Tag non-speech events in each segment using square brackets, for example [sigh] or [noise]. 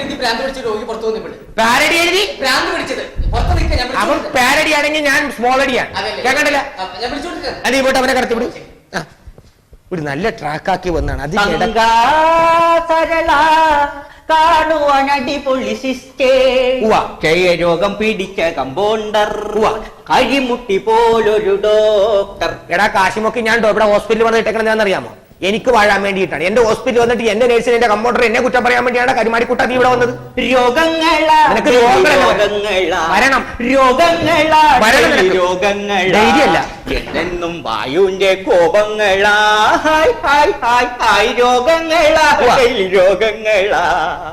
എഴുതി പിടിച്ച രോഗി പുറത്തു പാരഡി എഴുതി? ഭ്രാന്ത് പിടിച്ചത്. പുറത്ത് നിൽക്കാൻ ഞാൻ അവൻ പാരഡി ആണെങ്കിൽ ഞാൻ സ്മോൾ അടിയാണ്? കേൾക്കണ്ടല്ല? ഞാൻ വിളിച്ചു കൊടുക്കാം അത് ഇവിടെ അവനെ കടത്തിവിടും ഒരു നല്ല ട്രാക്കാക്കി വന്നാണ്. അത് സിസ്റ്റേ. ക്ഷയരോഗം പിടിച്ച കമ്പോണ്ടർ. കഴിമുട്ടി പോലൊരു ഡോക്ടർ. എടാ കാശിമൊക്കെ ഞാൻ ഇവിടെ ഹോസ്പിറ്റലിൽ വന്നിട്ടേക്കണെന്ന് ഞാൻ എന്താണെന്നറിയാമോ? എനിക്ക് വാഴാൻ വേണ്ടിയിട്ടാണ് എന്റെ ഹോസ്പിറ്റലിൽ വന്നിട്ട് എന്റെ നേഴ്സിന് എന്റെ കമ്പൗണ്ടർ എന്നെ കുറ്റം പറയാൻ വേണ്ടിയാണ് കരിമാടിക്കുട്ട നീ ഇവിടെ വന്നത് രോഗങ്ങൾ രോഗങ്ങളാണ് വരണം. രോഗങ്ങളാ വരണം. രോഗങ്ങളാ വരണം ധൈര്യമല്ല. എന്നെന്നും വായുവിന്റെ കോപങ്ങളാ. ഹായ് ഹായ് ഹായ് രോഗങ്ങളാ. രോഗങ്ങളാ.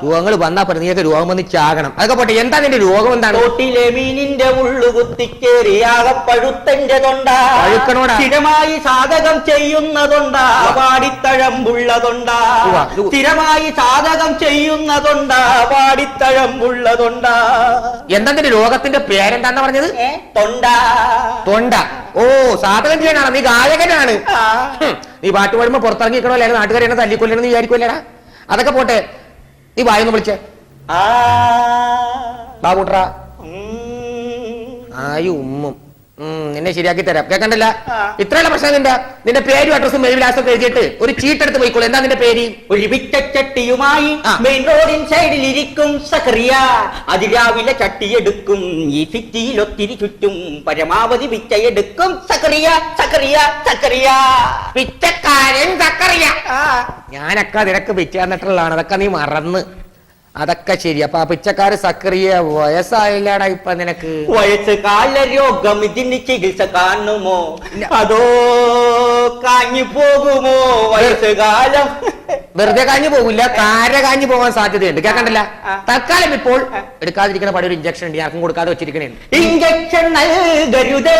രോഗങ്ങൾ വന്നാ പറഞ്ഞു നീയൊക്കെ രോഗം വന്ന് ചാകണം. അതൊക്കെ പോട്ടെ എന്താ നിന്റെ രോഗം എന്താണ്? തോട്ടിലെ മീനിന്റെ ഉള്ളു കുത്തിക്കേറിയാകെ പഴുത്തന്റെ തൊണ്ടാ. പഴുക്കണോടാ. സ്ഥിരമായി സാധകം ചെയ്യുന്നതൊണ്ടാ. പാടിത്തഴമ്പുള്ളതൊണ്ടാ സ്ഥിരമായി സാധകം ചെയ്യുന്നതൊണ്ടാ. പാടിത്തഴമ്പുള്ളതൊണ്ടാ എന്താ നിന്റെ രോഗത്തിന്റെ പേരെന്താന്ന് പറഞ്ഞത്? തൊണ്ടാ. തൊണ്ട. ഓ സാധകം ചെയ്യാനാണ് നീ ഗായകനാണ്. നീ പാട്ട് പാടുമ്പോ പുറത്തിറങ്ങിക്കണോ അല്ലെങ്കിൽ നാട്ടുകാരെ എന്നെ വിചാരിക്കുമല്ലേടാ അതൊക്കെ പോട്ടെ നീ വായൊന്ന് വിളിച്ചേ. ആ. ബാബൂട്രാ. ആയി ഉമ്മും. നിന്നെ ശരിയാക്കി തരാം. കേക്കണ്ടല്ല. ഇത്രയുള്ള പ്രശ്നം നിന്റെ നിന്റെ പേരും അഡ്രസ്സും മെയിൽ വിലാസം എഴുതിയിട്ട് ഒരു ചീട്ടെടുത്ത് പോയിക്കോളൂ. എന്താ നിന്റെ പേര്? ഒരു വിറ്റച്ചട്ടിയുമായി ആ. മെയിൻ റോഡിൻ സൈഡിൽ ഇരിക്കും സക്രിയ അതിരാവിലെ ചട്ടിയെടുക്കും ഈ സിറ്റിയിൽ ഒത്തിരി ചുറ്റും പരമാവധി പിച്ചയെടുക്കും സക്രിയ സക്രിയ സക്രിയ പിച്ചക്കാരൻ സക്രിയ ഞാനൊക്കെ നിനക്ക് പിച്ച തന്നിട്ടുള്ളതാണ്. അതൊക്കെ നീ മറന്ന്. അതൊക്കെ ശരി. അപ്പൊ ആ പിച്ചക്കാര് സക്രിയ വയസ്സായില്ലടാ ഇപ്പൊ നിനക്ക്? വയസ്സ് കാല രോഗം ഇതിന് ചികിത്സ കാണുമോ. അതോ കാഞ്ഞു പോകുമോ? വയസ്സ് കാലം. വെറുതെ കാഞ്ഞു പോകില്ല കാര കാഞ്ഞു പോകാൻ സാധ്യതയുണ്ട്. കേക്കണ്ടല്ല ആ. തൽക്കാലം ഇപ്പോൾ എടുക്കാതിരിക്കുന്ന പടി ഒരു ഇഞ്ചക്ഷൻ ഉണ്ട്. ആർക്കും കൊടുക്കാതെ വെച്ചിരിക്കണേ ഇഞ്ചക്ഷൻ നൽകരുതേ.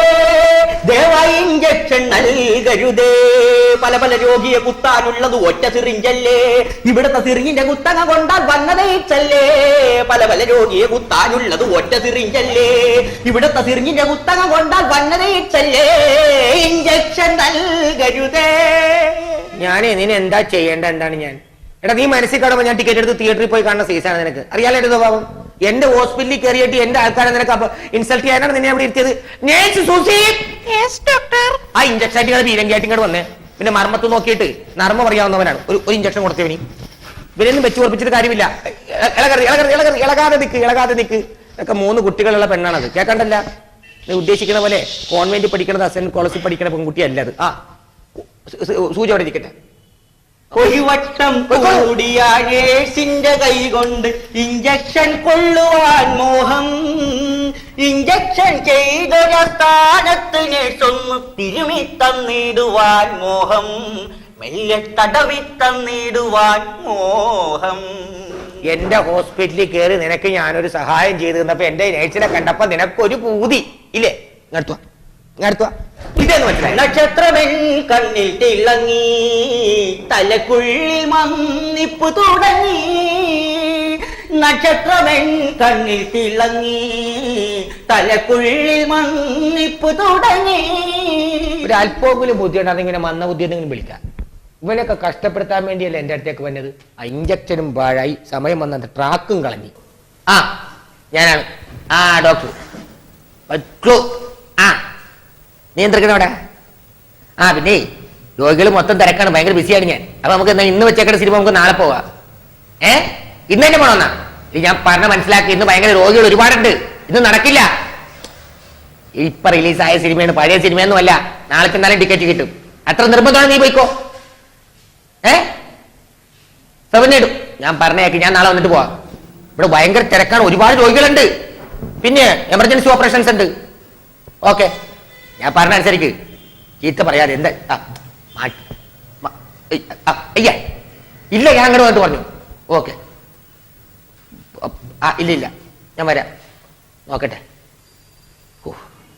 ദയവായി ഇഞ്ചക്ഷൻ നൽകരുതേ. പല പല രോഗിയെ കുത്താനുള്ളത് ഒറ്റ സിറിഞ്ചല്ലേ. ഇവിടുത്തെ സിറിഞ്ചിന്റെ കുത്തക കൊണ്ടാൽ വന്നതേച്ചല്ലേ പല പല രോഗിയെ കുത്താനുള്ളത് ഒറ്റ സിറിഞ്ചല്ലേ. ഇവിടുത്തെ സിറിഞ്ചിന്റെ കുത്തക കൊണ്ടാൽ വന്നതേച്ചല്ലേ ഇഞ്ചക്ഷൻ നൽകരുതേ. ഞാനേ നിന്നെ എന്താ ചെയ്യേണ്ട എന്താണ് ഞാൻ? എടാ നീ മനസ്സിൽ കാണുമ്പോൾ ഞാൻ ടിക്കറ്റ് എടുത്ത് തിയേറ്ററിൽ പോയി കാണുന്ന സീസാണ് നിനക്ക്. അറിയാലോ എന്റെ സ്വഭാവം എന്റെ ഹോസ്പിറ്റലിൽ കയറിയിട്ട് എന്റെ ആൾക്കാരെ നിനക്ക് അപ്പൊ ഇൻസൾട്ട് ചെയ്യാനാണ് നിന്നെ അവിടെ ഇരുത്തിയത്. Nurse Susie! ആ ഇഞ്ചക്ഷൻ ആയിട്ട് ഇങ്ങനെ ബീരങ്കി ഇങ്ങോട്ട് വന്നേ. പിന്നെ മർമ്മത്ത് നോക്കിയിട്ട് നർമ്മ അറിയാവുന്നവനാണ്. ഒരു ഒരു ഇഞ്ചക്ഷൻ കൊടുത്തവനി ഇവരൊന്നും വെച്ച് ഉറപ്പിച്ചിട്ട് കാര്യമില്ല. ഇളകറി ഇളകറി ഇളകറി ഇളകാതെ നിക്ക് ഇളകാതെ നിക്ക്. ഒക്കെ മൂന്ന് കുട്ടികളുള്ള പെണ്ണാണത്. കേൾക്കണ്ടല്ല? നീ ഉദ്ദേശിക്കുന്ന പോലെ കോൺവെന്റ് പഠിക്കണത് അസൻ കോളേജിൽ പഠിക്കണ പെൺകുട്ടിയല്ല അത്. ആ സൂചി അവിടെ ഇരിക്കട്ടെ. ഒരു വട്ടം കൂടിയാഴേസിന്റെ കൈ കൊണ്ട് ഇഞ്ചക്ഷൻ കൊള്ളുവാൻ മോഹം. ഇഞ്ചക്ഷൻ ചെയ്തൊരു സ്ഥാനത്ത് നേഴ്സൊന്ന് തിരുമി തന്നിടുവാൻ മോഹം. മെല്ലെ തടവി തന്നിടുവാൻ മോഹം. എന്റെ ഹോസ്പിറ്റലിൽ കയറി നിനക്ക് ഞാനൊരു സഹായം ചെയ്തു തന്നപ്പോ എന്റെ നേഴ്സിനെ കണ്ടപ്പോ നിനക്കൊരു പൂതി. ഇല്ലേ? മനസ്സിലായി നക്ഷത്രമെൻ കണ്ണിൽ തിളങ്ങി തലക്കുള്ളിൽ മന്നിപ്പ് തുടങ്ങി. നക്ഷത്രമെൻ കണ്ണിൽ തിളങ്ങി തലക്കുള്ളിൽ മന്നിപ്പ് തുടങ്ങി. ഒരു അല്പമെങ്കിലും ബുദ്ധിയുണ്ട് ഇങ്ങനെ മന്ന ബുദ്ധി എന്തെങ്കിലും വിളിക്കാം. ഇവനൊക്കെ കഷ്ടപ്പെടുത്താൻ വേണ്ടിയല്ല എന്റെ അടുത്തേക്ക് വന്നത്? ആ ഇഞ്ചക്ഷനും പാഴായി സമയം വന്നത് ട്രാക്കും കളഞ്ഞു. ആ ഞാനാണ്. ആ ഡോക്ടർ. ആ. നിയന്ത്രിക്കണം അവിടെ. ആ പിന്നെ രോഗികൾ മൊത്തം തിരക്കാണ്. ഭയങ്കര ബിസിയാണ് ഞാൻ. അപ്പൊ നമുക്ക് എന്നാ ഇന്ന് വെച്ചേക്കുന്ന സിനിമ നമുക്ക് നാളെ പോവാം. ഏ? ഇന്ന് തന്നെ പോണമെന്നാ ഞാൻ പറഞ്ഞ മനസ്സിലാക്കി. ഇന്ന് ഭയങ്കര രോഗികൾ ഒരുപാടുണ്ട്. ഇന്ന് നടക്കില്ല. ഇപ്പൊ റിലീസായ സിനിമയാണ്. പഴയ സിനിമയൊന്നും അല്ല. നാളെ ചെന്നാലും ടിക്കറ്റ് കിട്ടും. അത്ര നിർബന്ധമാണ് നീ പോയിക്കോ. ഏ? സെവനിടും ഞാൻ പറഞ്ഞേക്ക്. ഞാൻ നാളെ വന്നിട്ട് പോവാം. ഇവിടെ ഭയങ്കര തിരക്കാണ്. ഒരുപാട് രോഗികളുണ്ട്. പിന്നെ എമർജൻസി ഓപ്പറേഷൻസ് ഉണ്ട്. ഓക്കെ. ഞാൻ പറഞ്ഞ അനുസരിക്ക്. ചീത്ത പറയാതെ എന്താ? ഇല്ല ഞാൻ അങ്ങോട്ട് വന്നിട്ട് പറഞ്ഞു. ഓക്കെ. ആ ഇല്ല ഇല്ല. ഞാൻ വരാം. നോക്കട്ടെ.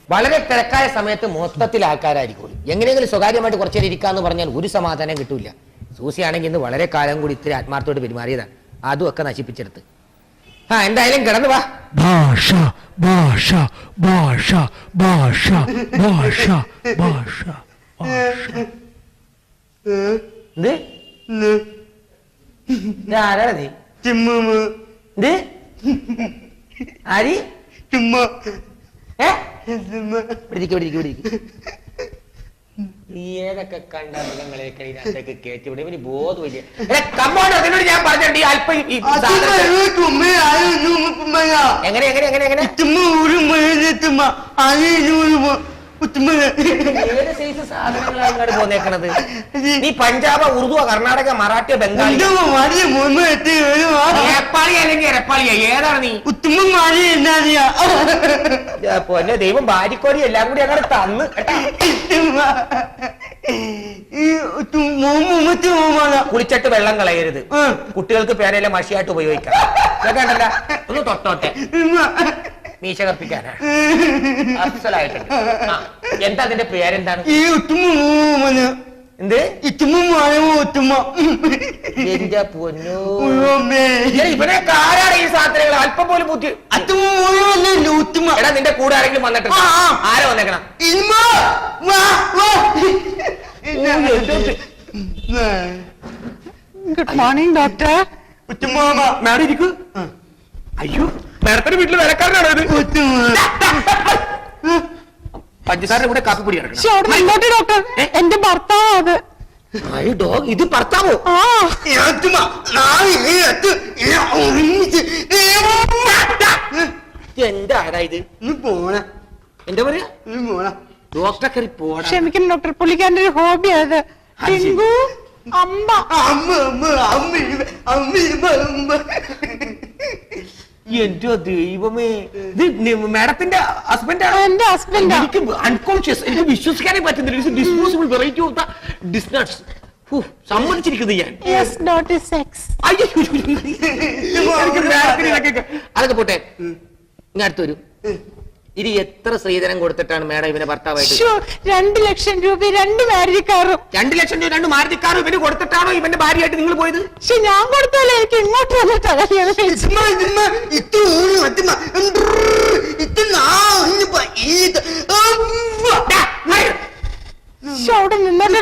വളരെ തിരക്കായ സമയത്ത് മൊത്തത്തിൽ ആൾക്കാരായിരിക്കും എങ്ങനെയെങ്കിലും സ്വകാര്യമായിട്ട് കുറച്ചു നേരം ഇരിക്കാന്ന് പറഞ്ഞാൽ ഒരു സമാധാനം കിട്ടൂല സൂസിയാണെങ്കിൽ ഇന്ന് വളരെ കാലം കൂടി ഇത്തിരി ആത്മാർത്ഥത്തോട് പെരുമാറിയതാണ്. അതും ഒക്കെ നശിപ്പിച്ചെടുത്ത്. ആ എന്തായാലും കിടന്നു വാ. ഭാഷ ഭാഷ ഭാഷ ഭാഷ ഭാഷ ഭാഷ നീ ആര്? ചുമ്മാ. ഏ? ചുമ്മാ. പിടിക്ക് പിടിക്ക് പിടിക്ക് ഏതൊക്കെ കണ്ട മൃഗങ്ങളെയൊക്കെ ഇതിനകത്തേക്ക് കയറ്റി വിടും? ഇവന് ബോധമില്ല on, അതിനോട് ഞാൻ പറഞ്ഞിട്ടുണ്ട്. ഈ അല്പം ഈ- എങ്ങനെ എങ്ങനെ എങ്ങനെ എങ്ങനെ? ഏത് സൈസ് സാധനങ്ങളാണ് ഇങ്ങോട്ട് പോന്നേക്കണത്? നീ പഞ്ചാബ ഉറുദു കർണാടക മറാഠിയോ ബംഗാളി നേപ്പാളി അല്ലെങ്കിൽ എരപ്പാളിയാ ഏതാണ് നീ? പൊന്നെ ദൈവം ഭാര്യക്കോടി എല്ലാം കൂടി അങ്ങനെ തന്ന്. കുളിച്ചിട്ട് വെള്ളം കളയരുത്. കുട്ടികൾക്ക് പേരെല്ലാം മഷിയായിട്ട് ഉപയോഗിക്കാം. ഇതൊക്കെ ഉണ്ടല്ലോ ഒന്ന് തൊട്ടോട്ടെ. മീശ ആ, എന്താ അതിന്റെ പേരെന്താണ്? ഈ ഉത്തുമ്മ എന്ത്? ഇത്തുമ്മ മഴ ഉത്തുമ്മ എന്റെ പൊന്നു. ഉയ്യോമ്മേ. ഇങ്ങനെ ഇവനെ ആരാണ് ഈ സാധനങ്ങൾ? അല്പം പോലും ബുദ്ധി അത്തുമ്മ മുഴുവനല്ലേ ഉത്തുമ്മ എടാ നിന്റെ കൂടെ ആരെങ്കിലും വന്നിട്ടുണ്ട് ആ, ആ. ആരാ വന്നേക്കണം? ഇൽമ. വാ വാ. ഗുഡ് മോർണിംഗ് ഡോക്ടർ ഉത്തുമ്മാമ മാഡം ഇരിക്കൂ. അയ്യോ മാഡത്തിന്റെ വീട്ടിൽ വിലക്കാരനാണോ ഇത്? പഞ്ചസാര കൂടെ കാപ്പിപ്പൊടി ഡോക്ടർ. എന്റെ ഭർത്താവ് അത്. ഡോഗ് ഇത് ഭർത്താവോ? ആ. ഉത്തുമ്മ നാളെ എത്ത് ഒരുമിച്ച് എന്താ ആരാ ഇത്? പോണ. എന്താ പറയാ? പോണ. ഡോക്ടറെ കയറി പോണ. ക്ഷമിക്കണം ഡോക്ടർ. പുള്ളിക്കാരന്റെ ഒരു ഹോബി അത് ശരി. ടിങ്കു അമ്മ. അമ്മ അമ്മ അമ്മ അമ്മ അമ്മ. എന്റെ ദൈവമേ ഇത് മാഡത്തിന്റെ ഹസ്ബൻഡാണ്. എന്റെ ഹസ്ബൻഡാ. എനിക്ക് അൺകോൺഷ്യസ് എനിക്ക് വിശ്വസിക്കാനേ പറ്റുന്നില്ല. ഡിസ്പോസിബിൾ വെറൈറ്റി ഓഫ് ദ ഡിസ്നട്സ് സമ്മതിച്ചിരിക്കുന്നു ഞാൻ. [laughs] അതൊക്കെ പോട്ടെ. ഞാൻ അടുത്തു വരൂ. ഇനി എത്ര സ്ത്രീധനം കൊടുത്തിട്ടാണ് മാഡം ഇവനെ ഭർത്താവായിട്ട് രണ്ട് ലക്ഷം രൂപ രണ്ട് മാരുതിക്കാറും. കാറും രണ്ട് ലക്ഷം രൂപ രണ്ട് മാരുതിക്കാറും ഇവന് കൊടുത്തിട്ടാണോ ഇവന്റെ ഭാര്യയായിട്ട് നിങ്ങൾ പോയത്? പക്ഷെ ഞാൻ കൊടുത്തല്ലേ എനിക്ക് ഇങ്ങോട്ട് വന്നിട്ട്. അവിടെ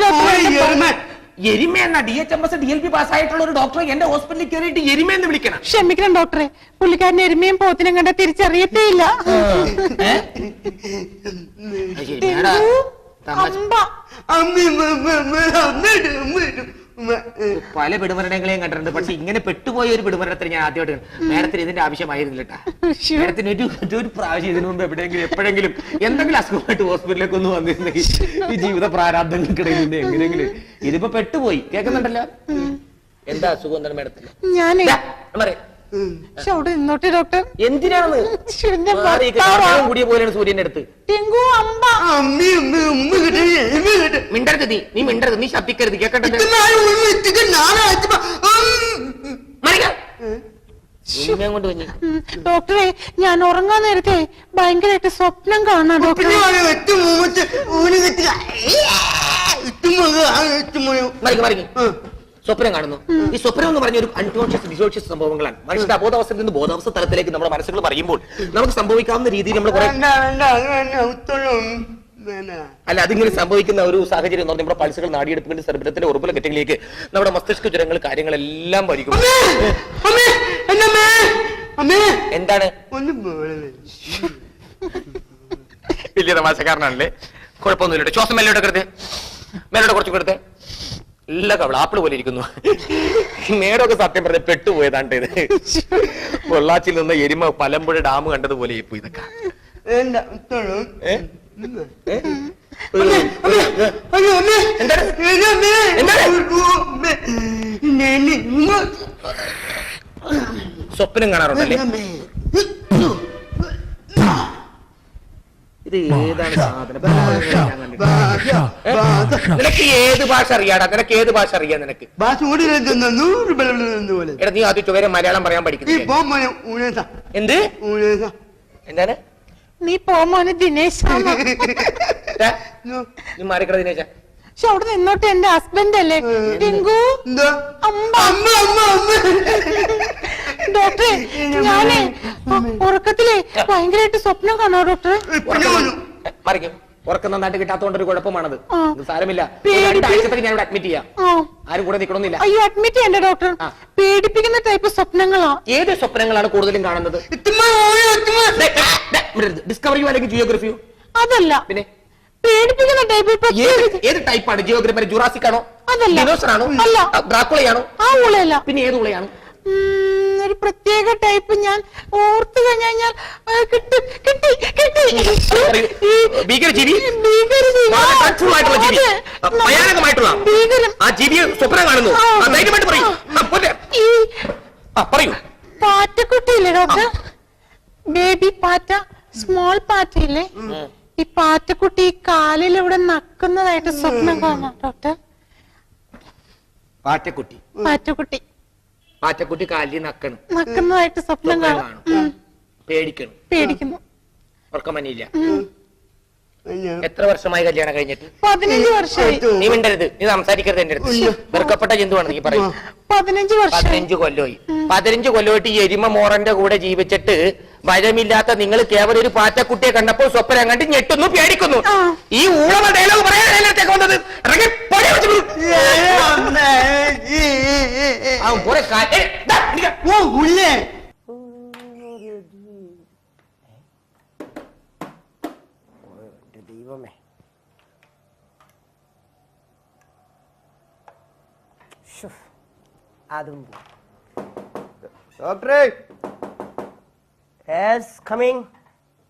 ഡോക്ടർ എരിമ എന്ന D H M S D L P പാസ്സായിട്ടുള്ള ഒരു ഡോക്ടറെ എന്റെ ഹോസ്പിറ്റലിൽ കയറിയിട്ട് എരിമ എന്ന് വിളിക്കണം ക്ഷമിക്കണം ഡോക്ടറെ പുള്ളിക്കാരൻ എരുമയും പോത്തിനും കണ്ട തിരിച്ചറിയത്തേ ഇല്ല ശരി, മാഡം, തമാശ. അമ്മ അമ്മ അമ്മ അമ്മ അമ്മ അമ്മ പല പിടുമരണങ്ങളെയും കണ്ടിട്ടുണ്ട്. പക്ഷെ ഇങ്ങനെ പെട്ടുപോയ ഒരു പിടുമരണത്തിന് ഞാൻ ആദ്യമായിട്ട് മേഡത്തിന് ഇതിന്റെ ആവശ്യമായിരുന്നില്ല മേഡത്തിന് ഒരു ഒരു പ്രാവശ്യം ഇതിനു മുമ്പ് എവിടെയെങ്കിലും എപ്പോഴെങ്കിലും എന്തെങ്കിലും അസുഖമായിട്ട് ഹോസ്പിറ്റലിലേക്ക് ഒന്ന് വന്നിരുന്നെങ്കിൽ ഈ ജീവിത പ്രാരാബ്ദങ്ങൾക്കിടയിൽ നിന്ന് എങ്ങനെയെങ്കിലും ഇതിപ്പോ പെട്ടുപോയി. കേൾക്കുന്നുണ്ടല്ലോ? എന്താ അസുഖം എന്താണ് മേഡത്തിന്? ഞാൻ പറയാം. പക്ഷെ അവിടെ നിന്നോട്ടെ ഡോക്ടർ. എന്തിനാണ്? കൂടിയ പോലെയാണ് സൂര്യന്റെ അടുത്ത്. ടിങ്കു അമ്പ അമ്മ അമ്മ അമ്മ കിട്ടേ അമ്മ കിട്ടേ മിണ്ടരുത് നീ. നീ മിണ്ടരുത്. നീ ശബ്ദിക്കരുത് കേക്കട്ടെ. ഡോക്ടറെ ഞാൻ ഉറങ്ങാൻ നേരത്തെ ഭയങ്കരമായിട്ട് സ്വപ്നം കാണാം ഡോക്ടറെ. മറിക്ക് മറിക്ക്. സ്വപ്നം കാണുന്നു. ഈ സ്വപ്നം എന്ന് പറഞ്ഞ ഒരു അൺകോൺഷ്യസ് ഡിസോഷ്യസ് സംഭവങ്ങളാണ്. മനുഷ്യന്റെ അബോധാവസ്ഥയിൽ നിന്ന് ബോധാവസ്ഥ തലത്തിലേക്ക് നമ്മുടെ മനസ്സുകൾ പറയുമ്പോൾ നമുക്ക് സംഭവിക്കാവുന്ന രീതിയിൽ നമ്മൾ കുറെ അല്ല അതിങ്ങനെ സംഭവിക്കുന്ന ഒരു സാഹചര്യം എന്ന് പറഞ്ഞാൽ നമ്മുടെ പൾസുകൾ നാടിയെടുപ്പിന്റെ സെർബിരത്തിന്റെ ഉറപ്പുല കെട്ടിലേക്ക് നമ്മുടെ മസ്തിഷ്ക ജ്വരങ്ങൾ കാര്യങ്ങളെല്ലാം വരിക്കും. എന്താണ്? വലിയ തമാശക്കാരനാണല്ലേ? കുഴപ്പമൊന്നുമില്ല. ശ്വാസം മെല്ലോട്ട് കൊടുത്തേ. മേലോട്ട് കുറച്ച് കൊടുത്തേ. എല്ലാ കവള ആപ്പിൾ പോലെ ഇരിക്കുന്നു. മേടൊക്കെ സത്യം പറഞ്ഞ പെട്ടുപോയതാണ്ട് ഇത്. പൊള്ളാച്ചിൽ നിന്ന് എരിമ പലമ്പുഴ ഡാം കണ്ടതുപോലെ ഇപ്പൊ ഇതൊക്കെ? സ്വപ്നം കാണാറുണ്ടല്ലേ? ഇത് ഏതാണ് സാധനം? നിനക്ക് ഏത് ഭാഷ അറിയാടാ? നിനക്ക് ഏത് ഭാഷ അറിയാം നിനക്ക്? ഭാഷ എടാ നീ ആദ്യം ചുവരെ മലയാളം പറയാൻ പഠിക്കുന്നു എന്ത്? എന്താണ്? നീ പോമോന് ദിനേശ്. നീ. മാറിക്കട ദിനേശ. പക്ഷെ അവിടെ നിന്നോട്ട് എന്റെ ഹസ്ബൻഡ് അല്ലേ? ടിങ്കു? അമ്മ അമ്മ അമ്മ. ഡോക്ടറെ ഞാനേ ഉറക്കത്തിലെ ഭയങ്കരമായിട്ട് സ്വപ്നം കാണാ ഡോക്ടറെ. മറിക്കും. ഉറക്കം നന്നായിട്ട് കിട്ടാത്തതുകൊണ്ട് ഒരു കുഴപ്പമാണത് സാരമില്ല. രണ്ടാഴ്ചത്തേക്ക് ഞാൻ ഇവിടെ അഡ്മിറ്റ് ചെയ്യാം. ആരും കൂടെ നിൽക്കണമെന്നില്ല അയ്യോ അഡ്മിറ്റ് ചെയ്യണ്ട ഡോക്ടർ. പേടിപ്പിക്കുന്ന ടൈപ്പ് സ്വപ്നങ്ങളാ. ഏത് സ്വപ്നങ്ങളാണ് കൂടുതലും കാണുന്നത്? ഡിസ്കവറിയോ അല്ലെങ്കിൽ ജിയോഗ്രഫിയോ അതല്ല. പിന്നെ? പേടിപ്പിക്കുന്ന ടൈപ്പ് ഏത് ടൈപ്പാണ് ജിയോഗ്രഫി ജുറാസിക് ആണോ? അതല്ല. ആണോ? അല്ല. ഡ്രാക്കുളയാണോ? ആ ഊളയല്ല പിന്നെ ഏത് ഉളയാണ്? ഒരു പ്രത്യേക ടൈപ്പ് ഞാൻ ഓർത്തു കഴിഞ്ഞാൽ കിട്ടി കിട്ടി കിട്ടി. ജീവി. അതെ. ആ, ഭയാനകമായിട്ടുള്ള. ഭീകരം. ആ ജീവിയെ സ്വപ്നം കാണുന്നു. ധൈര്യമായിട്ട് പറയൂ. ഈ ആ, പറയൂ. പാറ്റക്കുട്ടിയില്ലേ ഡോക്ടർ? ബേബി പാറ്റ സ്മോൾ പാറ്റയില്ലേ? ഈ പാറ്റക്കുട്ടി കാലിൽ ഇവിടെ നക്കുന്നതായിട്ട് സ്വപ്നം കാണാം ഡോക്ടർ. പാറ്റക്കുട്ടി. പാറ്റക്കുട്ടി. പാറ്റക്കുട്ടി കാലി നക്കണം. നക്കുന്നതായിട്ട് സ്വപ്നം കാണാം. കാണും. പേടിക്കണം. പേടിക്കുന്നു. ഉറക്കമനിയില്ല. എത്ര വർഷമായി കല്യാണം കഴിഞ്ഞിട്ട്? പതിനഞ്ച് വർഷമായി. നീ മിണ്ടരുത്. നീ സംസാരിക്കരുത് എന്റെ അടുത്ത്. വെറുക്കപ്പെട്ട ജന്തുവാണ് നീ പറയും പതിനഞ്ച് വർഷം. പതിനഞ്ച് കൊല്ലമായി. പതിനഞ്ച് കൊല്ലമായിട്ട് ഈ എരിമ മോറന്റെ കൂടെ ജീവിച്ചിട്ട് ഭയമില്ലാത്ത നിങ്ങൾ കേവലം ഒരു പാറ്റക്കുട്ടിയെ കണ്ടപ്പോൾ സ്വപ്നം കണ്ട് ഞെട്ടുന്നു പേടിക്കുന്നു. ഈ ഊളവ ഡയലോഗ് പറയാൻ വന്നത്? ഇറങ്ങി പൊടി വെച്ച് വിടും. അവൻ കുറെ കാ- ഏയ്, ദാ, നിക്ക. ഡോക്ടറെ. കമ്മിങ്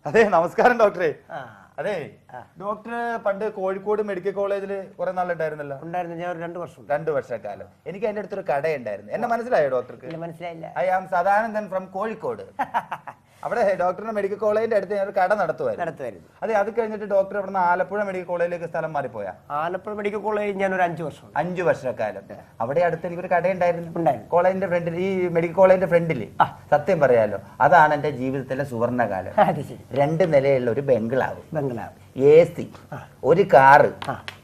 അതെ നമസ്കാരം ഡോക്ടറെ. അതെ. ഡോക്ടർ പണ്ട് കോഴിക്കോട് മെഡിക്കൽ കോളേജിൽ കുറെ നാളുണ്ടായിരുന്നല്ലോ? ഉണ്ടായിരുന്നു. ഞാൻ ഒരു രണ്ടു വർഷം രണ്ടു വർഷക്കാലം. എനിക്ക് അതിന്റെ അടുത്തൊരു കടയുണ്ടായിരുന്നു. എന്നെ മനസ്സിലായോ ഡോക്ടർക്ക്? മനസ്സിലായില്ല. I am Sadanandan from Kozhikode. [laughs] അവിടെ ഡോക്ടറിന്റെ മെഡിക്കൽ കോളേജിന്റെ അടുത്ത് ഞാൻ ഒരു കട നടത്തുമായിരുന്നു നടത്തുമായിരുന്നു അതെ അത് കഴിഞ്ഞിട്ട് ഡോക്ടർ ഇവിടുന്ന് ആലപ്പുഴ മെഡിക്കൽ കോളേജിലേക്ക് സ്ഥലം മാറിപ്പോയാ? ആലപ്പുഴ മെഡിക്കൽ കോളേജ് ഞാൻ ഒരു അഞ്ചു വർഷം അഞ്ചു വർഷക്കാലം. അവിടെ അടുത്ത് എനിക്കൊരു കടയുണ്ടായിരുന്നു. കോളേജിന്റെ ഫ്രണ്ടിൽ ഈ മെഡിക്കൽ കോളേജിന്റെ ഫ്രണ്ടിൽ സത്യം പറയാലോ അതാണ് എന്റെ ജീവിതത്തിലെ സുവർണകാലം. രണ്ട് നിലയുള്ള ഒരു ബംഗ്ലാവ്. ബംഗ്ലാവ്. എ സി ഒരു കാറ്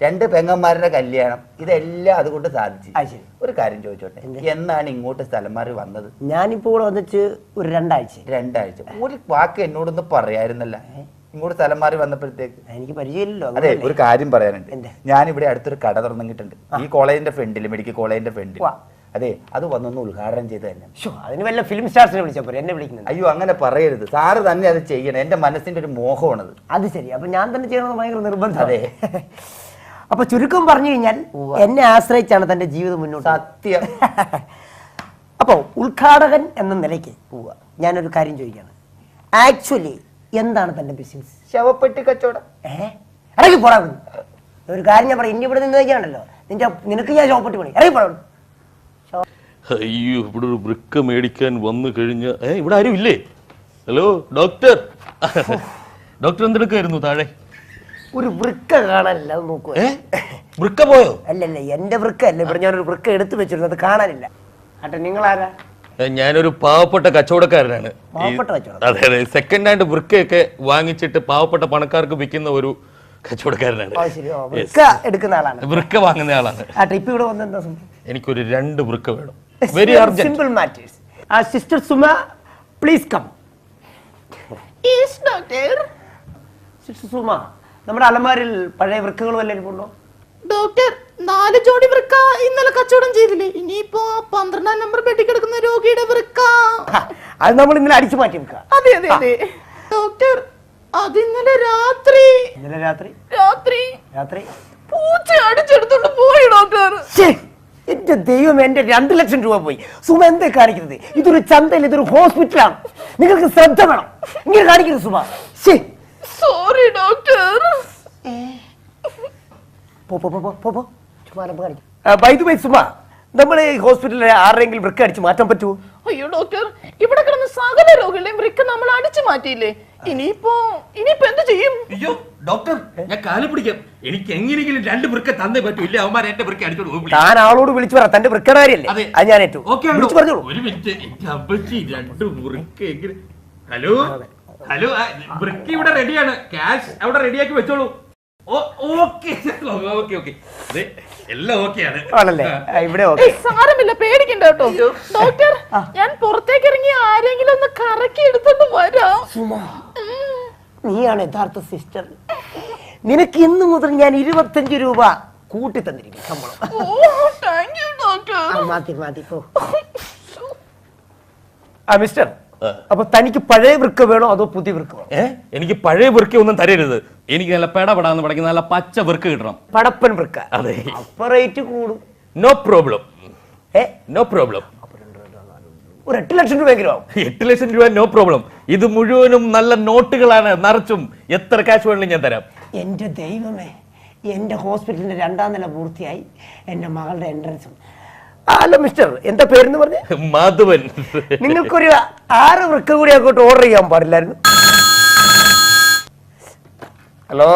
രണ്ട് പെങ്ങന്മാരുടെ കല്യാണം ഇതെല്ലാം അതുകൊണ്ട് സാധിച്ചു. ഒരു കാര്യം ചോദിച്ചോട്ടെ? എന്നാണ് ഇങ്ങോട്ട് സ്ഥലം മാറി വന്നത്? ഞാനിപ്പോ ഇവിടെ വന്നിട്ട് ഒരു രണ്ടാഴ്ച. രണ്ടാഴ്ച. ഒരു വാക്ക് എന്നോടൊന്നും പറയായിരുന്നല്ല. ഇങ്ങോട്ട് സ്ഥലം മാറി വന്നപ്പോഴത്തേക്ക്. എനിക്ക് പരിചയമില്ലല്ലോ അതെ ഒരു കാര്യം പറയാനുണ്ട്? ഞാൻ ഇവിടെ അടുത്തൊരു കട തുറന്നിട്ടുണ്ട്. ഈ കോളേജിന്റെ ഫ്രണ്ടിൽ മെഡിക്കൽ കോളേജിന്റെ ഫ്രണ്ടിൽ വാ. അതെ അത് വന്നൊന്ന് ഉദ്ഘാടനം ചെയ്ത് തന്നെ. ഷോ അതിന് വല്ല ഫിലിം സ്റ്റാർസിനെ വിളിച്ചാൽ പോരെ എന്നെ വിളിക്കുന്നത്. അയ്യോ അങ്ങനെ പറയരുത്. സാറ് തന്നെ അത് ചെയ്യണം. എന്റെ മനസ്സിന്റെ ഒരു മോഹമാണത്. അത് ശരി. അപ്പൊ ഞാൻ തന്നെ ചെയ്യണമെന്ന് ഭയങ്കര നിർബന്ധം അതെ. അപ്പൊ ചുരുക്കം പറഞ്ഞു കഴിഞ്ഞാൽ എന്നെ ആശ്രയിച്ചാണ് തന്റെ ജീവിതം മുന്നോട്ട് സത്യം. [laughs] അപ്പോൾ ഉദ്ഘാടകൻ എന്ന നിലയ്ക്ക് പോവുക ഞാനൊരു കാര്യം ചോദിക്കുകയാണ് ആക്ച്വലി എന്താണ് തന്റെ ബിസിനസ് ശവപ്പെട്ടി കച്ചവടം. ഏ? ഇറങ്ങി പോടാ ഒരു കാര്യം ഞാൻ പറയാം. ഇനി ഇവിടെ നിന്ന് നോക്കിയാണല്ലോ നിന്റെ നിനക്ക് ഞാൻ ശവപ്പെട്ടി പണി. ഇറങ്ങി പോടാ. അയ്യോ ഇവിടെ ഒരു വൃക്ക മേടിക്കാൻ വന്നു കഴിഞ്ഞ ഏ ഇവിടെ ആരും ഇല്ലേ? Hello doctor. ഡോക്ടർ എന്തെടുക്കായിരുന്നു താഴെ? ഒരു വൃക്ക കാണാനില്ല അത് നോക്കുക ഏ? വൃക്ക പോയോ? അല്ലല്ല എന്റെ വൃക്ക അല്ല. ഇവിടെ ഞാനൊരു വൃക്ക എടുത്തു വെച്ചിരുന്നു അത് കാണാനില്ല. ആട്ടെ നിങ്ങളാരാ? ഏ, ഞാനൊരു പാവപ്പെട്ട കച്ചവടക്കാരനാണ്. ഈ- പാവപ്പെട്ട കച്ചവടം? അതെ അതെ സെക്കൻഡ് ഹാൻഡ് വൃക്കയൊക്കെ വാങ്ങിച്ചിട്ട് പാവപ്പെട്ട പണക്കാർക്ക് വിൽക്കുന്ന ഒരു കച്ചവടക്കാരനാണ്. ആ ശരി. ഓ, Yes. വൃക്ക എടുക്കുന്ന ആളാണ്. വൃക്ക വാങ്ങുന്ന ആളാണ്. ഇവിടെ സംഭവം? എനിക്കൊരു രണ്ട് വൃക്ക വേണം. വെരി അർജന്റ് സിമ്പിൾ മാറ്റേഴ്സ് ആ sister Suma please come sister Suma നമ്മുടെ അലമാരിൽ പഴയ വൃക്കകൾ വല്ലതും ഉണ്ടോ? ഡോക്ടർ നാല് ജോഡി വൃക്ക ഇന്നലെ കച്ചവടം ചെയ്തില്ലേ? ഇനിയിപ്പോ പന്ത്രണ്ടാം നമ്പർ പെട്ടി കിടക്കുന്ന രോഗിയുടെ വൃക്ക. അത് നമ്മൾ ഇന്നലെ അടിച്ചു മാറ്റി വെക്കുക. അതെ അതെ അതെ. ഡോക്ടർ അത് ഇന്നലെ രാത്രി. ഇന്നലെ രാത്രി? രാത്രി. രാത്രി? പൂച്ച അടിച്ചെടുത്തോണ്ട് പോയി ഡോക്ടർ എന്റെ ദൈവം എന്റെ രണ്ട് ലക്ഷം രൂപ പോയി. സുമ എന്താ കാണിക്കുന്നത്? ഇതൊരു ചന്തയിൽ ഇതൊരു ഹോസ്പിറ്റലാണ്. നിങ്ങൾക്ക് ശ്രദ്ധ വേണം. ഇങ്ങനെ കാണിക്കുന്നു Suma. Sorry doctor way, Suma നമ്മൾ ഈ ഹോസ്പിറ്റലിൽ ആരെങ്കിലും വൃക്ക അടിച്ച് മാറ്റാൻ പറ്റുമോ അയ്യോ ഡോക്ടർ ഇവിടെ കിടന്ന സകല രോഗികളെയും വൃക്ക നമ്മൾ അടിച്ചു മാറ്റിയില്ലേ? ഇനിയിപ്പോ ഇനിയിപ്പോ എന്ത് ചെയ്യും? അയ്യോ ഡോക്ടർ ഞാൻ കാൽ പിടിക്കാം. എനിക്ക് എങ്ങനെയെങ്കിലും രണ്ട് വൃക്ക തന്നേ പറ്റൂ. ഇല്ല അവന്മാർ എന്റെ വൃക്ക അടിച്ചോളൂ ഞാൻ താൻ ആളോട് വിളിച്ചു പറ. തന്റെ വൃക്കയുടെ കാര്യല്ലേ അതെ. ഞാൻ ഏറ്റു. ഓക്കെ വിളിച്ചു പറഞ്ഞോളൂ. ഒരു മിനിറ്റ്. എന്റെ അപ്പച്ചി രണ്ട് വൃക്ക എങ്ങനെ ഹലോ? ഹലോ വൃക്ക ഇവിടെ റെഡിയാണ്. ക്യാഷ് അവിടെ റെഡിയാക്കി വെച്ചോളൂ. ഓക്കെ. Okay okay. എല്ലാം ഓക്കെയാണ് ആണല്ലേ? ആ, ഇവിടെ ഓക്കെ. സാരമില്ല. പേടിക്കണ്ട കേട്ടോ. ഡോക്ടർ ഞാൻ പുറത്തേക്ക് ഇറങ്ങി ആരെങ്കിലും ഒന്ന് കറക്കി എടുത്തോണ്ട് വരാം. നീയാണ് യഥാർത്ഥ സിസ്റ്റർ നിനക്ക് ഇന്നു മുതൽ ഞാൻ ഇരുപത്തഞ്ച് രൂപ കൂട്ടി തന്നിരിക്കും ശമ്പളം. മാതി മാതി പോ. ആ മിസ്റ്റർ അപ്പൊ തനിക്ക് പഴയ വൃക്ക വേണോ അതോ പുതിയ വൃക്ക വേണോ? ഏ? എനിക്ക് പഴയ വൃക്ക ഒന്നും തരരുത്. എനിക്ക് നല്ല പെടപെടാന്ന് പഠിക്കുന്ന നല്ല പച്ച വൃക്ക കിട്ടണം. പടപ്പൻ വൃക്ക. അതെ. അപ്പൊ റേറ്റ് കൂടും. നോ പ്രോബ്ലം ഏ? നോ പ്രോബ്ലം ഒരു എട്ട് ലക്ഷം രൂപയെങ്കിലും ആവും. എട്ട് ലക്ഷം രൂപ നോ പ്രോബ്ലം ഇത് മുഴുവനും നല്ല നോട്ടുകളാണ്. നിറച്ചും എത്ര കാശ് വേണമെങ്കിലും ഞാൻ തരാം. എന്റെ ദൈവമേ എന്റെ ഹോസ്പിറ്റലിന്റെ രണ്ടാം നില പൂർത്തിയായി. എന്റെ മകളുടെ എൻട്രൻസും ഹലോ മിസ്റ്റർ എന്താ പേരെന്ന് പറഞ്ഞേ? മാധവൻ. നിങ്ങൾക്കൊരു ആറ് വൃക്ക കൂടി അങ്ങോട്ട് ഓർഡർ ചെയ്യാൻ പാടില്ലായിരുന്നു. ഹലോ?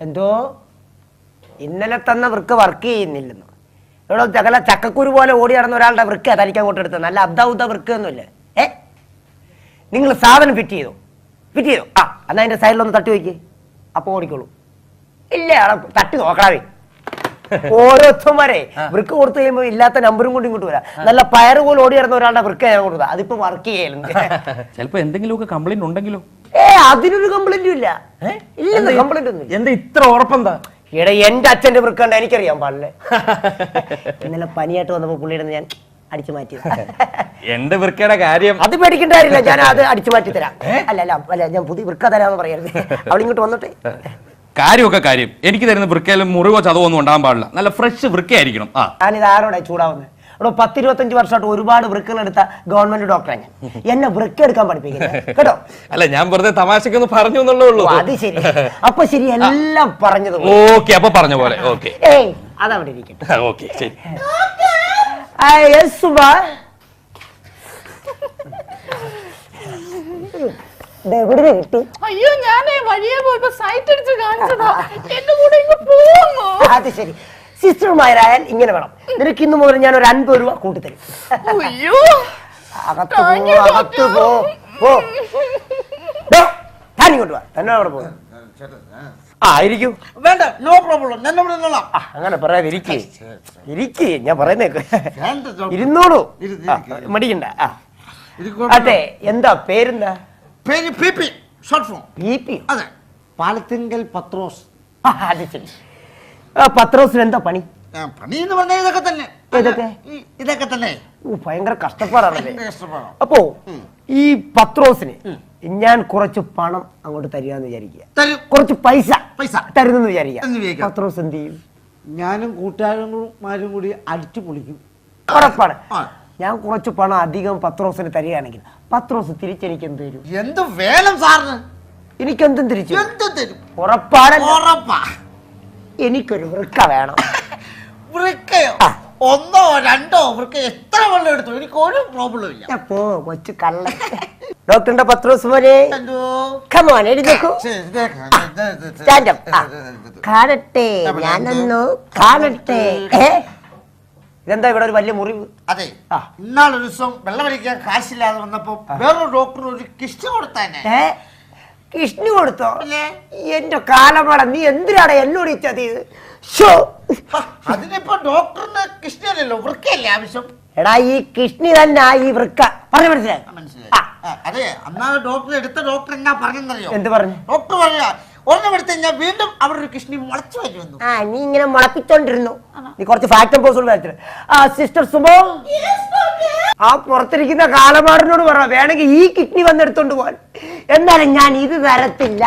എന്തോ? ഇന്നലെ തന്ന വൃക്ക വർക്ക് ചെയ്യുന്നില്ലെന്ന്. ഇവിടെ ചകല ചക്കക്കുരു പോലെ ഓടി നടന്ന ഒരാളുടെ വൃക്ക തനിക്ക് അങ്ങോട്ട് എടുത്തത്. നല്ല അബ്ദാവുദ്ദ വൃക്കൊന്നുമില്ല ഏ? നിങ്ങൾ സാധനം ഫിറ്റ് ചെയ്തോ? ഫിറ്റ് ചെയ്തോ? ആ എന്നാ അതിന്റെ സൈഡിലൊന്ന് തട്ടി വയ്ക്ക് അപ്പൊ ഓടിക്കോളൂ. ഇല്ല തട്ടി നോക്കാവേ. [laughs] ഓരോരുത്തന്മാരെ വൃക്ക് കൊടുത്തു കഴിയുമ്പോൾ ഇല്ലാത്ത നമ്പറും കൊണ്ട് ഇങ്ങോട്ട് വരാം. നല്ല പയറ് പോലെ ഓടി നടന്ന ഒരാളുടെ വൃക്ക ഞാൻ കൊടുത്തത് അതിപ്പോ വർക്ക് ചെയ്യലുണ്ട് [laughs] ചിലപ്പോ എന്തെങ്കിലുമൊക്കെ കംപ്ലൈന്റ് ഉണ്ടെങ്കിലോ? ഏ അതിനൊരു കംപ്ലൈന്റും ഇല്ല. ഇല്ലെന്ന് കംപ്ലൈന്റ് ഒന്നും ഇല്ല എന്താ ഇത്ര ഉറപ്പെന്താ? ഈടെ എന്റെ അച്ഛന്റെ വൃക്കണ്ട എനിക്കറിയാം പാടില്ലേ ഇന്നലെ പനിയായിട്ട് വന്നപ്പോ പുള്ളിയുടെ ഞാൻ അടിച്ചു മാറ്റി. എന്റെ വൃക്കയുടെ കാര്യം അത് പേടിക്കേണ്ട കാര്യമില്ല ഞാൻ അത് അടിച്ചു മാറ്റി തരാം. അല്ല അല്ല അല്ല ഞാൻ പുതിയ വൃക്ക തരാമെന്ന് പറയരുത്. അവളിങ്ങോട്ട് വന്നിട്ട്. കാര്യമൊക്കെ കാര്യം. എനിക്ക് തരുന്ന വൃക്കയിലും മുറിവോ ചതവോ ഒന്നും ഉണ്ടാകാൻ പാടില്ല. നല്ല ഫ്രഷ് വൃക്കയായിരിക്കണം. ആ. ഞാനിത് ആരോടെ ചൂടാവുന്നത് ഇവിടെ പത്തിരുപത്തഞ്ച് വർഷമായിട്ട് ഒരുപാട് വൃക്കുകളെടുത്ത എടുത്ത ഗവൺമെന്റ് ഡോക്ടറെ ഞാൻ. എന്നെ വൃക്ക എടുക്കാൻ പഠിപ്പിക്കുന്നത് കേട്ടോ? അല്ല ഞാൻ വെറുതെ തമാശക്കൊന്ന് പറഞ്ഞു എന്നുള്ളേ ഉള്ളൂ. അത് ശരി. അപ്പൊ ശരി എല്ലാം പറഞ്ഞത് ഓക്കെ അപ്പൊ പറഞ്ഞ പോലെ. ഓക്കെ. ഏയ് അതവിടെ ഇരിക്കട്ടെ. [laughs] ഓക്കെ ശരി. കിട്ടി? അയ്യോ ഞാനേ വഴിയെ പോയപ്പോ സൈറ്റ് അടിച്ച് കാണിച്ചതാ. എന്റെ കൂടെ ഇങ്ങ് പോകുന്നു അത് ശരി. സിസ്റ്റർമാരായാൽ ഇങ്ങനെ വേണം. നിനക്ക് ഇന്ന് മുതൽ ഞാൻ ഒരു അൻപത് രൂപ കൂട്ടിത്തരും. അകത്ത് പോ അകത്ത് പോ പോ. ഡോ, താൻ ഇങ്ങോട്ട് വാ. തന്നെ അവിടെ പോ. ആ ഇരിക്കൂ. വേണ്ട നോ പ്രോബ്ലം ഞാൻ ഇവിടെ നിന്നോളാം. ആ, അങ്ങനെ പറയാതെ ഇരിക്കേ. ഇരിക്കേ. ഞാൻ പറയുന്നേക്ക് വേണ്ട ഡോക്ടർ. ഇരുന്നോളൂ. ആ. മടിക്കണ്ട. ആ. അതെ എന്താ പേരെന്താ? പേര് P P short form B P. അതെ. പാലത്തിങ്കൽ പത്രോസ്. ആ, അത് ശരി. ആ, പത്രോസിന് എന്താ പണി? പണി എന്ന് പറഞ്ഞാൽ ഇതൊക്കെ തന്നെ. ഇതൊക്കെ ഇതൊക്കെ തന്നെ. ഭയങ്കര കഷ്ടപ്പാടാണല്ലേ? അപ്പോ ഈ പത്രോസിന് ഞാൻ കുറച്ച് പണം അങ്ങോട്ട് തരികയെന്ന് വിചാരിക്കുക. തരും. കുറച്ച് പൈസ പൈസ. തരുന്നെന്ന് വിചാരിക്കുക. വിചാരിക്കാം. പത്രോസ് എന്ത് ചെയ്യും? ഞാനും കൂട്ടുകാരന്മാരും കൂടി അടിച്ചു പൊളിക്കും. ഉറപ്പാണ്. ഞാൻ കുറച്ച് പണം അധികം പത്രോസിന് തരികയാണെങ്കിൽ പത്രോസ് തിരിച്ചെനിക്ക് എന്ത് തരും? എന്ത് വേണം സാറിന്? എനിക്കെന്തും തിരിച്ചു എന്തും തരും. ഉറപ്പാണ് ഉറപ്പാ. എനിക്കൊരു വൃക്ക വേണം. വൃക്കയോ. ഒന്നോ രണ്ടോ വൃക്ക എത്ര വെള്ളം എടുത്തു? എനിക്ക് ഒരു പ്രോബ്ലം ഇല്ല. കൊച്ചു കള്ള ഡോക്ടറിന്റെ പത്രോസ് ദിവസം വരെ കമോൻ ഇത്. കാണട്ടെ ഞാനൊന്നു കാണട്ടെ? ഇതെന്താ ഇവിടെ ഒരു വലിയ മുറിവ്? അതെ. ഇന്നാളൊരു ദിവസം വെള്ളം അടിക്കാൻ കാശില്ലാതെ വന്നപ്പോ വേറൊരു ഡോക്ടർ ഒരു കിസ്റ്റ് കൊടുത്തേനെ കൃഷ്ണു കൊടുത്തോ? എന്റെ കാലമാട നീ എന്തിനാണ് എന്നോട് ഈ ഷോ അതിനിപ്പോ ഡോക്ടറിന് കിഷ്ണല്ലോ വൃക്കയല്ലേ ആവശ്യം? എടാ ഈ കൃഷ്ണി തന്നെ ആ ഈ വൃക്ക. പറഞ്ഞു മനസ്സിലായി? മനസ്സിലായി. അതെ അന്നാ ഡോക്ടർ എടുത്ത ഡോക്ടർ എന്നാ പറഞ്ഞെന്നറിയോ? എന്ത് പറഞ്ഞു? ഡോക്ടർ പറയാ ഒരെണ്ണം എടുത്ത് കഴിഞ്ഞാൽ വീണ്ടും അവിടെ ഒരു കിഷ്ണി മുളച്ചു ആ നീ ഇങ്ങനെ മുളപ്പിച്ചോണ്ടിരുന്നു. നീ കുറച്ച് ഫാക്ടം ആ സിസ്റ്റർ സുമോ? ആ പുറത്തിരിക്കുന്ന കാലമാറിനോട് പറ. വേണമെങ്കിൽ ഈ കിഡ്നി വന്നെടുത്തോണ്ട് പോവാൻ. എന്നാലും ഞാൻ ഇത് തരത്തില്ല.